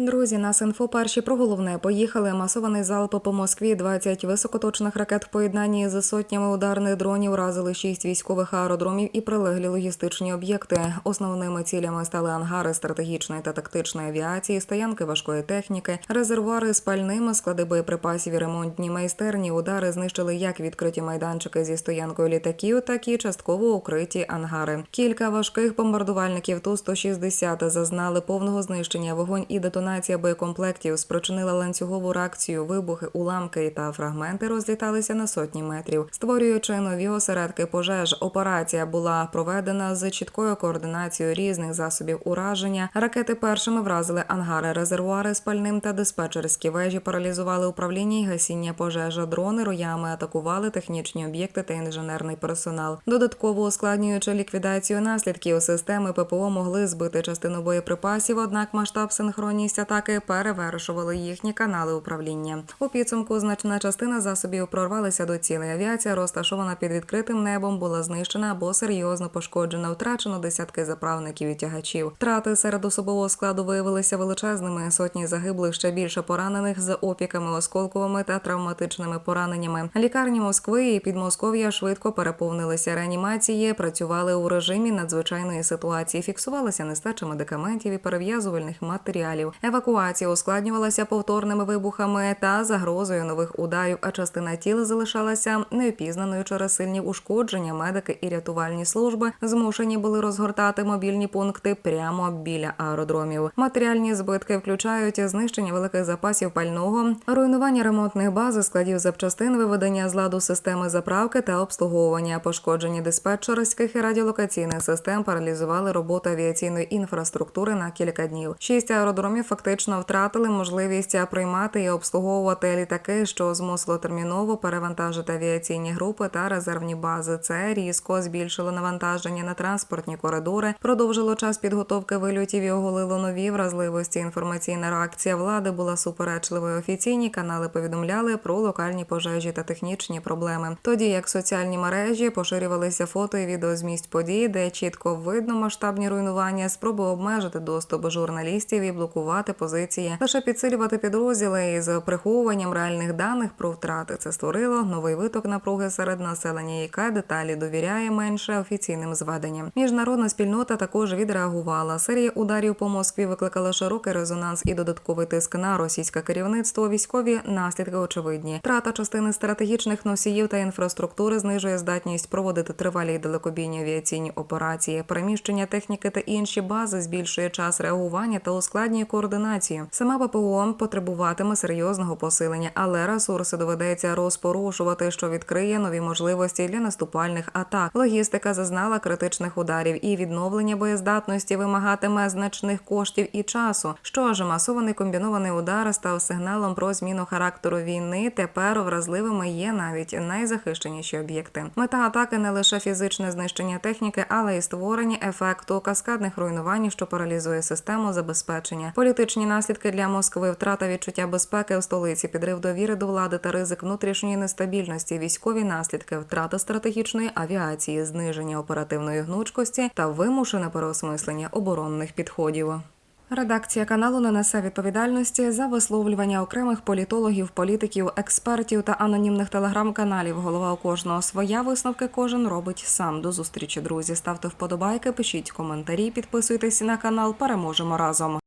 Друзі, нас інфо перші про головне поїхали. Масований залп по Москві. 20 високоточних ракет в поєднанні з сотнями ударних дронів уразили шість військових аеродромів і прилеглі логістичні об'єкти. Основними цілями стали ангари стратегічної та тактичної авіації, стоянки важкої техніки, резервуари з пальними, склади боєприпасів і ремонтні майстерні. Удари знищили як відкриті майданчики зі стоянкою літаків, так і частково укриті ангари. Кілька важких бомбардувальників ту 160 зазнали повного знищення. Вогонь і детонація боєкомплектів спричинила ланцюгову реакцію. Вибухи, уламки та фрагменти розліталися на сотні метрів, створюючи нові осередки пожеж. Операція була проведена з чіткою координацією різних засобів ураження. Ракети першими вразили ангари, резервуари з пальним та диспетчерські вежі, паралізували управління і гасіння пожежа. Дрони роями атакували технічні об'єкти та інженерний персонал. Додатково ускладнюючи ліквідацію наслідків, системи ППО могли збити частину боєприпасів, однак масштаб синхронність атаки перевершували їхні канали управління. У підсумку значна частина засобів прорвалися до цілей. Авіація, розташована під відкритим небом, була знищена або серйозно пошкоджена. Втрачено десятки заправників і тягачів. Втрати серед особового складу виявилися величезними. Сотні загиблих ще більше поранених з опіками, осколковими та травматичними пораненнями. Лікарні Москви і Підмосков'я швидко переповнилися. Реанімації працювали у режимі надзвичайної ситуації. Фіксувалася нестача медикаментів і перев'язувальних матеріалів. Евакуація ускладнювалася повторними вибухами та загрозою нових ударів. А частина тіла залишалася неопізнаною через сильні ушкодження. Медики і рятувальні служби змушені були розгортати мобільні пункти прямо біля аеродромів. Матеріальні збитки включають знищення великих запасів пального, руйнування ремонтних баз, складів запчастин, виведення з ладу системи заправки та обслуговування, пошкодження диспетчерських і радіолокаційних систем паралізували роботу авіаційної інфраструктури на кілька днів. Шість аеродромів фактично втратили можливість приймати і обслуговувати літаки, що змусило терміново перевантажити авіаційні групи та резервні бази. Це різко збільшило навантаження на транспортні коридори, продовжило час підготовки вильотів і оголило нові вразливості. Інформаційна реакція влади була суперечливою. Офіційні канали повідомляли про локальні пожежі та технічні проблеми. Тоді як соціальні мережі поширювалися фото і відео з місць подій, де чітко видно масштабні руйнування, спроби обмежити доступ журналістів і блокувати позиції, лише підсилювати підрозділи із приховуванням реальних даних про втрати. Це створило новий виток напруги серед населення, яке деталі довіряє менше офіційним зведенням. Міжнародна спільнота також відреагувала. Серія ударів по Москві викликала широкий резонанс і додатковий тиск на російське керівництво. Військові наслідки очевидні. Трата частини стратегічних носіїв та інфраструктури знижує здатність проводити тривалі й далекобійні авіаційні операції, переміщення техніки та інші бази збільшує час реагування та ускладнює координацію. Сама ППО потребуватиме серйозного посилення, але ресурси доведеться розпорушувати, що відкриє нові можливості для наступальних атак. Логістика зазнала критичних ударів, і відновлення боєздатності вимагатиме значних коштів і часу. Що ж, масований комбінований удар став сигналом про зміну характеру війни. Тепер вразливими є навіть найзахищеніші об'єкти. Мета атаки не лише фізичне знищення техніки, але й створення ефекту каскадних руйнувань, що паралізує систему забезпечення. Політичні наслідки для Москви, втрата відчуття безпеки в столиці, підрив довіри до влади та ризик внутрішньої нестабільності, військові наслідки, втрата стратегічної авіації, зниження оперативної гнучкості та вимушене переосмислення оборонних підходів. Редакція каналу не несе відповідальності за висловлювання окремих політологів, політиків, експертів та анонімних телеграм-каналів. Голова у кожного своя висновки кожен робить сам. До зустрічі, друзі. Ставте вподобайки, пишіть коментарі, підписуйтесь на канал. Переможемо разом.